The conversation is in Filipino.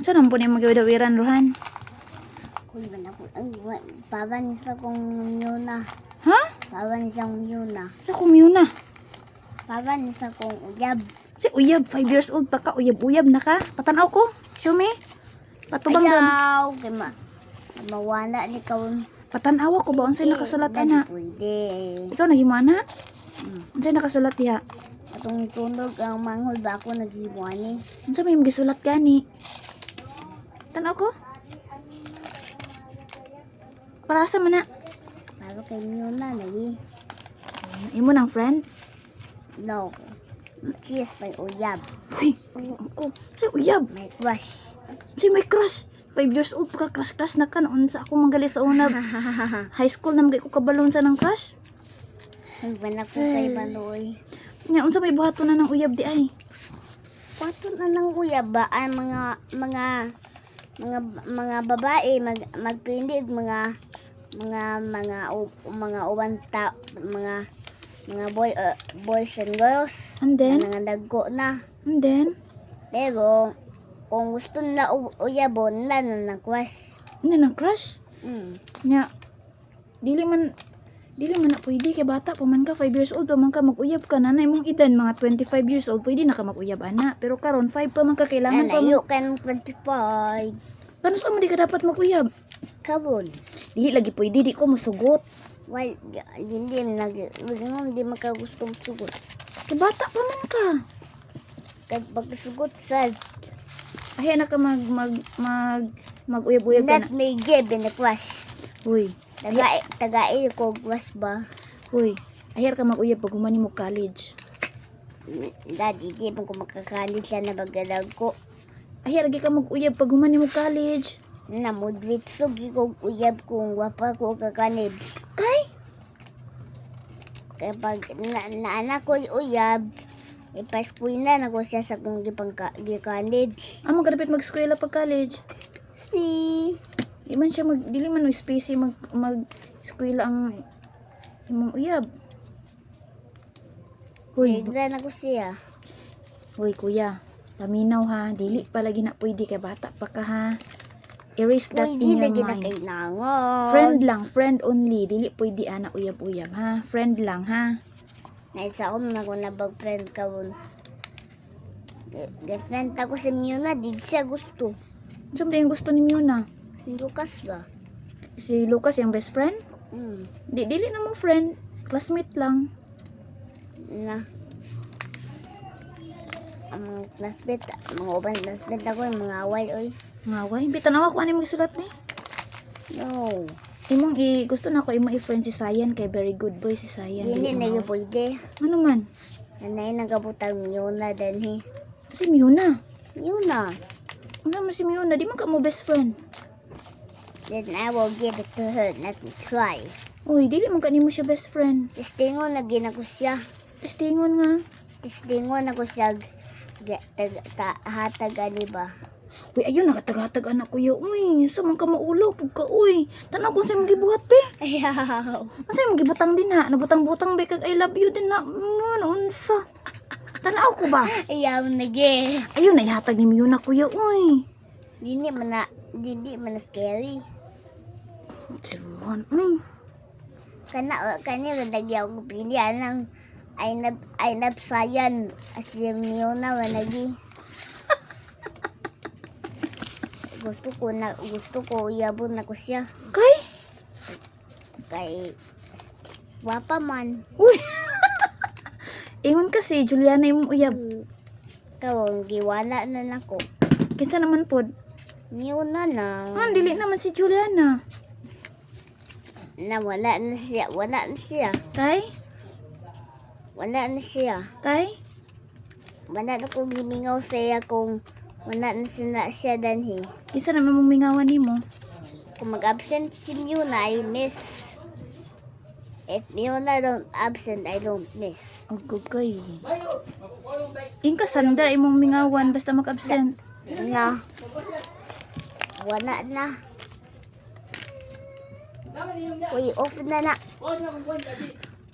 Saan ang po niya mag-iwiran, Rohan? Uy, man ako. Ang paban sa kong yuna. Ha? Paban isang yuna. Sa kumuna. Paban sa kong uyab. Si Uyab, 5 years old pa ka. Uyab-uyab na ka. Patanaw ko. Show me. Patubang doon. Ayaw. Kaya ma mawala ni kawon. Patanaw ko ba? Unsay nakasulat ana? Pwede. Ikaw nagimana? Unsay nakasulat diha? Atong tunog ang manghol ba ako naghibuan ni. Unsa may gisulat gani? Tanaw ko. Para sa mana? Para kay yuna lagi. Imo nang friend? No. Cheers may uyab. Uy, ko. Si Uyab. May crush. Si may crush. 5 years old pa ka crush-crush na ka noon sa ako manggali sa una. High school na magay ko kabalon sa ng crush. Nagban ako kay Banoy. Nya unsa may buhaton na ng uyab di ay. Pato na ng uyab ba ang mga mga mga mga babae mag magpindig mga mga mga u- mga uban ta mga mga boy uh, boys and girls. And then, na dagko na. And then, pero kung gusto na uyabon na na nakwas ano nang crush? mm. Nya, dili man, dili man na pwede kay bata pa man ka 5 years old pa man ka mag-uyab ka. Nanay mong edad mga 25 years old pwede na ka mag-uyab ana. Pero karon 5 pa man ka kailangan pa mo Nanayo ka ng 25 paano sa mo di ka dapat mag-uyab? Kabon. Dili lagi pwede di ko musugot why hindi nag hindi makagustong sugot. Kay bata pa man ka. Kag pagsugot sa ay na ka mag mag mag mag-uyab-uyab ka na. Not may give in the class. huy Taga tagai ko was ba? huy ayar ka mag-uyab pag humani mo college Daddy, di man ko makakalit siya na bagadag ko. ayar lagi ka mag-uyab pag humani mo college Na mudlit sugi ko uyab kung wapa ko kakanid. kay Kaya pag na, na anak ko uyab, ipaskuy na na ko siya sa kong gipang gikanid. amo kadapit mag-eskwela pag college Di man siya mag, dili man no spacey mag, mag eskwela ang imong uyab. Hoy, Higla na ko siya. hoy kuya, paminaw ha, dili palagi na pwede kay bata pa ka ha. Erase that Uy, in your gina mind. Friend lang, friend only, dili pwede ana uyab-uyab ha. Friend lang ha. Naisa ko na ko nabag friend ka won. Girlfriend ako si Muna, di siya gusto. Saan ba yung gusto ni Muna? Si Lucas ba? Si Lucas yung best friend? Hmm. Di, dili na mo friend, classmate lang. Na. Ang classmate, mga uban classmate ako, yung mga away, oy. Nga way, bitan awa ko ano yung sulat ni. No. Imong i gusto na ako imong i-friend si Sayan kay very good boy si Sayan. Hindi Dili na yung pwede. Ano man? Nanay nagabutang Muna din, he. Si Miuna. Muna. Ano mo si Miuna? Di man ka mo best friend. Then I will give it to her, let me try. Uy, dili man kanimo siya best friend. Tistingon na ginako siya. Testingon nga. Tistingon ako siya. ga- tag- ta- Hatag ani ba? Uy, ayun, nakatagatag anak kuya. Uy, sa man ka maulaw, pag ka, uy. Tanaw kung sa'yo magibuhat, pe. Ayaw. Ang sa'yo magibutang din ha. Nabutang-butang, be, kag I love you din na. Ano, unsa. Tanaw ko ba? Ayaw nage. Ayun, naihatag ni Miuna, kuya, uy. Dini man na, dini man na scary. Si Ruhan, uy. kana kanya nadagyaw ko pili anang ay nab ay nabsayan as yung na wanagi gusto ko na gusto ko yabon na ko siya Kay? kay wapa man Uy. Ingon kasi, Juliana yung uyab. kawang giwala na nako Kinsa naman pod? niyo na na Ah, dili naman si Juliana. Nawala na siya wala na siya Kay? wala na siya Kay? wala na kong gimingaw siya kung wala na siya, siya danhi Kinsa naman mong mingawan nimo? Kung mag-absent si Muna, I miss. If Muna don't absent, I don't miss. Ang gugay. Inka sandra imong mingawan basta mag-absent. Na. Wala na. Uy, off na na.